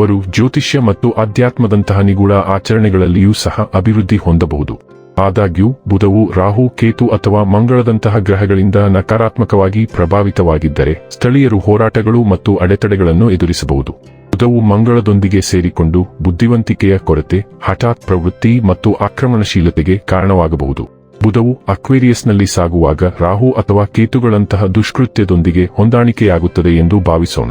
ಅವರು ಜ್ಯೋತಿಷ್ಯ ಮತ್ತು ಅಧ್ಯಾತ್ಮದಂತಹ ನಿಗೂಢ ಆಚರಣೆಗಳಲ್ಲಿಯೂ ಸಹ ಅಭಿವೃದ್ಧಿ ಹೊಂದಬಹುದು. ಆದಾಗ್ಯೂ, ಬುಧವು ರಾಹು, ಕೇತು ಅಥವಾ ಮಂಗಳದಂತಹ ಗ್ರಹಗಳಿಂದ ನಕಾರಾತ್ಮಕವಾಗಿ ಪ್ರಭಾವಿತವಾಗಿದ್ದರೆ, ಸ್ಥಳೀಯರು ಹೋರಾಟಗಳು ಮತ್ತು ಅಡೆತಡೆಗಳನ್ನು ಎದುರಿಸಬಹುದು. ಬುಧವು ಮಂಗಳದೊಂದಿಗೆ ಸೇರಿಕೊಂಡು ಬುದ್ಧಿವಂತಿಕೆಯ ಕೊರತೆ, ಹಠಾತ್ ಪ್ರವೃತ್ತಿ ಮತ್ತು ಆಕ್ರಮಣಶೀಲತೆಗೆ ಕಾರಣವಾಗಬಹುದು. ಬುಧವು ಅಕ್ವೇರಿಯಸ್ನಲ್ಲಿ ಸಾಗುವಾಗ ರಾಹು ಅಥವಾ ಕೇತುಗಳಂತಹ ದುಷ್ಕೃತ್ಯದೊಂದಿಗೆ ಹೊಂದಾಣಿಕೆಯಾಗುತ್ತದೆ ಎಂದು ಭಾವಿಸೋಣ.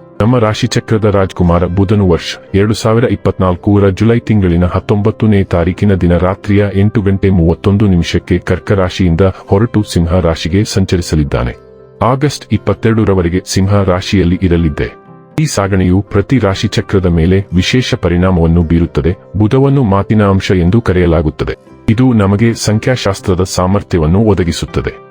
ನಮ್ಮ ರಾಶಿಚಕ್ರದ ರಾಜ್ಕುಮಾರ ಬುಧನು ವರ್ಷ ಎರಡು ಸಾವಿರ ಇಪ್ಪತ್ನಾಲ್ಕರ ಜುಲೈ ತಿಂಗಳಿನ ಹತ್ತೊಂಬತ್ತನೇ ತಾರೀಕಿನ ದಿನ ರಾತ್ರಿಯ ಎಂಟು ಗಂಟೆ ಮೂವತ್ತೊಂದು ನಿಮಿಷಕ್ಕೆ ಕರ್ಕ ರಾಶಿಯಿಂದ ಹೊರಟು ಸಿಂಹ ರಾಶಿಗೆ ಸಂಚರಿಸಲಿದ್ದಾನೆ. ಆಗಸ್ಟ್ ಇಪ್ಪತ್ತೆರಡರವರೆಗೆ ಸಿಂಹ ರಾಶಿಯಲ್ಲಿ ಇರಲಿದ್ದೆ. ಈ ಸಾಗಣೆಯು ಪ್ರತಿ ರಾಶಿಚಕ್ರದ ಮೇಲೆ ವಿಶೇಷ ಪರಿಣಾಮವನ್ನು ಬೀರುತ್ತದೆ. ಬುಧವನ್ನು ಮಾತಿನ ಅಂಶ ಎಂದು ಕರೆಯಲಾಗುತ್ತದೆ. ಇದು ನಮಗೆ ಸಂಖ್ಯಾಶಾಸ್ತ್ರದ ಸಾಮರ್ಥ್ಯವನ್ನು ಒದಗಿಸುತ್ತದೆ.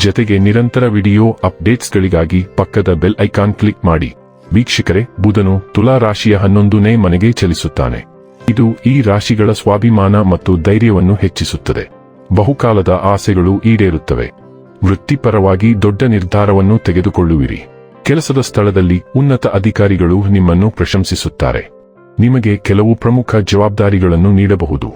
ಜತೆಗೆ ನಿರಂತರ ವಿಡಿಯೋ ಅಪ್ಡೇಟ್ಸ್ಗಳಿಗಾಗಿ ಪಕ್ಕದ ಬೆಲ್ ಐಕಾನ್ ಕ್ಲಿಕ್ ಮಾಡಿ. ವೀಕ್ಷಕರೇ, ಬುಧನು ತುಲಾ ರಾಶಿಯ ಹನ್ನೊಂದನೇ ಮನೆಗೆ ಚಲಿಸುತ್ತಾನೆ. ಇದು ಈ ರಾಶಿಗಳ ಸ್ವಾಭಿಮಾನ ಮತ್ತು ಧೈರ್ಯವನ್ನು ಹೆಚ್ಚಿಸುತ್ತದೆ. ಬಹುಕಾಲದ ಆಸೆಗಳು ಈಡೇರುತ್ತವೆ. ವೃತ್ತಿಪರವಾಗಿ ದೊಡ್ಡ ನಿರ್ಧಾರವನ್ನು ತೆಗೆದುಕೊಳ್ಳುವಿರಿ. ಕೆಲಸದ ಸ್ಥಳದಲ್ಲಿ ಉನ್ನತ ಅಧಿಕಾರಿಗಳು ನಿಮ್ಮನ್ನು ಪ್ರಶಂಸಿಸುತ್ತಾರೆ. ನಿಮಗೆ ಕೆಲವು ಪ್ರಮುಖ ಜವಾಬ್ದಾರಿಗಳನ್ನು ನೀಡಬಹುದು.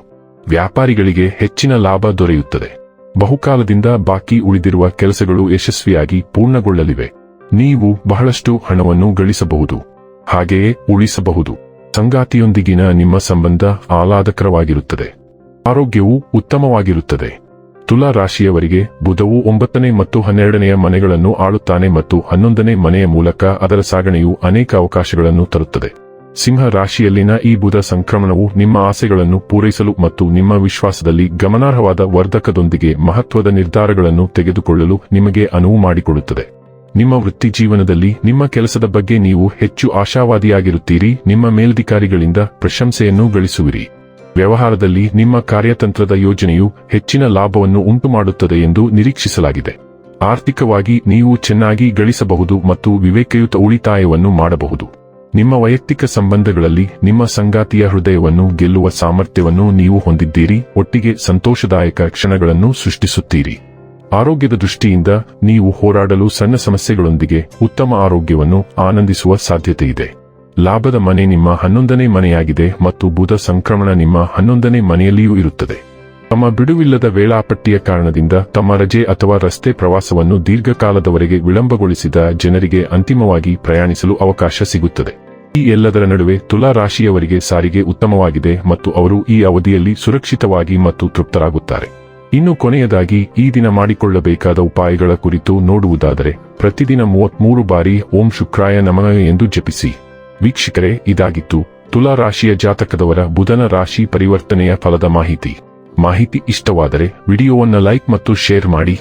ವ್ಯಾಪಾರಿಗಳಿಗೆ ಹೆಚ್ಚಿನ ಲಾಭ ದೊರೆಯುತ್ತದೆ. ಬಹುಕಾಲದಿಂದ ಬಾಕಿ ಉಳಿದಿರುವ ಕೆಲಸಗಳು ಯಶಸ್ವಿಯಾಗಿ ಪೂರ್ಣಗೊಳ್ಳಲಿವೆ. ನೀವು ಬಹಳಷ್ಟು ಹಣವನ್ನು ಗಳಿಸಬಹುದು. ಹಾಗೆಯೇ ಉಳಿಸಬಹುದು. ಸಂಗಾತಿಯೊಂದಿಗಿನ ನಿಮ್ಮ ಸಂಬಂಧ ಆಹ್ಲಾದಕರವಾಗಿರುತ್ತದೆ. ಆರೋಗ್ಯವು ಉತ್ತಮವಾಗಿರುತ್ತದೆ. ತುಲಾ ರಾಶಿಯವರಿಗೆ ಬುಧವು ಒಂಬತ್ತನೇ ಮತ್ತು ಹನ್ನೆರಡನೆಯ ಮನೆಗಳನ್ನು ಆಳುತ್ತಾನೆ ಮತ್ತು ಹನ್ನೊಂದನೇ ಮನೆಯ ಮೂಲಕ ಅದರ ಸಾಗಣೆಯು ಅನೇಕ ಅವಕಾಶಗಳನ್ನು ತರುತ್ತದೆ. ಸಿಂಹ ರಾಶಿಯಲ್ಲಿನ ಈ ಬುಧ ಸಂಕ್ರಮಣವು ನಿಮ್ಮ ಆಸೆಗಳನ್ನು ಪೂರೈಸಲು ಮತ್ತು ನಿಮ್ಮ ವಿಶ್ವಾಸದಲ್ಲಿ ಗಮನಾರ್ಹವಾದ ವರ್ಧಕದೊಂದಿಗೆ ಮಹತ್ವದ ನಿರ್ಧಾರಗಳನ್ನು ತೆಗೆದುಕೊಳ್ಳಲು ನಿಮಗೆ ಅನುವು ಮಾಡಿಕೊಡುತ್ತದೆ. ನಿಮ್ಮ ವೃತ್ತಿ ಜೀವನದಲ್ಲಿ ನಿಮ್ಮ ಕೆಲಸದ ಬಗ್ಗೆ ನೀವು ಹೆಚ್ಚು ಆಶಾವಾದಿಯಾಗಿರುತ್ತೀರಿ. ನಿಮ್ಮ ಮೇಲಧಿಕಾರಿಗಳಿಂದ ಪ್ರಶಂಸೆಯನ್ನು ಗಳಿಸುವಿರಿ. ವ್ಯವಹಾರದಲ್ಲಿ ನಿಮ್ಮ ಕಾರ್ಯತಂತ್ರದ ಯೋಜನೆಯು ಹೆಚ್ಚಿನ ಲಾಭವನ್ನು ಉಂಟುಮಾಡುತ್ತದೆ ಎಂದು ನಿರೀಕ್ಷಿಸಲಾಗಿದೆ. ಆರ್ಥಿಕವಾಗಿ ನೀವು ಚೆನ್ನಾಗಿ ಗಳಿಸಬಹುದು ಮತ್ತು ವಿವೇಕಯುತ ಉಳಿತಾಯವನ್ನು ಮಾಡಬಹುದು. ನಿಮ್ಮ ವೈಯಕ್ತಿಕ ಸಂಬಂಧಗಳಲ್ಲಿ ನಿಮ್ಮ ಸಂಗಾತಿಯ ಹೃದಯವನ್ನು ಗೆಲ್ಲುವ ಸಾಮರ್ಥ್ಯವನ್ನು ನೀವು ಹೊಂದಿದ್ದೀರಿ, ಒಟ್ಟಿಗೆ ಸಂತೋಷದಾಯಕ ಕ್ಷಣಗಳನ್ನು ಸೃಷ್ಟಿಸುತ್ತೀರಿ. ಆರೋಗ್ಯದ ದೃಷ್ಟಿಯಿಂದ ನೀವು ಹೋರಾಡಲು ಸಣ್ಣ ಸಮಸ್ಯೆಗಳೊಂದಿಗೆ ಉತ್ತಮ ಆರೋಗ್ಯವನ್ನು ಆನಂದಿಸುವ ಸಾಧ್ಯತೆಯಿದೆ. ಲಾಭದ ಮನೆ ನಿಮ್ಮ ಹನ್ನೊಂದನೇ ಮನೆಯಾಗಿದೆ ಮತ್ತು ಬುಧ ಸಂಕ್ರಮಣ ನಿಮ್ಮ ಹನ್ನೊಂದನೇ ಮನೆಯಲ್ಲಿಯೂ ಇರುತ್ತದೆ. ತಮ್ಮ ಬಿಡುವಿಲ್ಲದ ವೇಳಾಪಟ್ಟಿಯ ಕಾರಣದಿಂದ ತಮ್ಮ ರಜೆ ಅಥವಾ ರಸ್ತೆ ಪ್ರವಾಸವನ್ನು ದೀರ್ಘಕಾಲದವರೆಗೆ ವಿಳಂಬಗೊಳಿಸಿದ ಜನರಿಗೆ ಅಂತಿಮವಾಗಿ ಪ್ರಯಾಣಿಸಲು ಅವಕಾಶ ಸಿಗುತ್ತದೆ. ಈ ಎಲ್ಲದರ ನಡುವೆ ತುಲಾ ರಾಶಿಯವರಿಗೆ ಸಾರಿಗೆ ಉತ್ತಮವಾಗಿದೆ ಮತ್ತು ಅವರು ಈ ಅವಧಿಯಲ್ಲಿ ಸುರಕ್ಷಿತವಾಗಿ ಮತ್ತು ತೃಪ್ತರಾಗುತ್ತಾರೆ. ಇನ್ನು ಕೊನೆಯದಾಗಿ, ಈ ದಿನ ಮಾಡಿಕೊಳ್ಳಬೇಕಾದ ಉಪಾಯಗಳ ಕುರಿತು ನೋಡುವುದಾದರೆ, ಪ್ರತಿದಿನ ಮೂವತ್ಮೂರು ಬಾರಿ ಓಂ ಶುಕ್ರಾಯ ನಮನ ಎಂದು ಜಪಿಸಿ. ವೀಕ್ಷಕರೇ, ಇದಾಗಿತ್ತು ತುಲಾ ರಾಶಿಯ ಜಾತಕದವರ ಬುಧನ ರಾಶಿ ಪರಿವರ್ತನೆಯ ಫಲದ ಮಾಹಿತಿ. ಮಾಹಿತಿ ಇಷ್ಟವಾದರೆ ವಿಡಿಯೋವನ್ನು ಲೈಕ್ ಮತ್ತು ಶೇರ್ ಮಾಡಿ.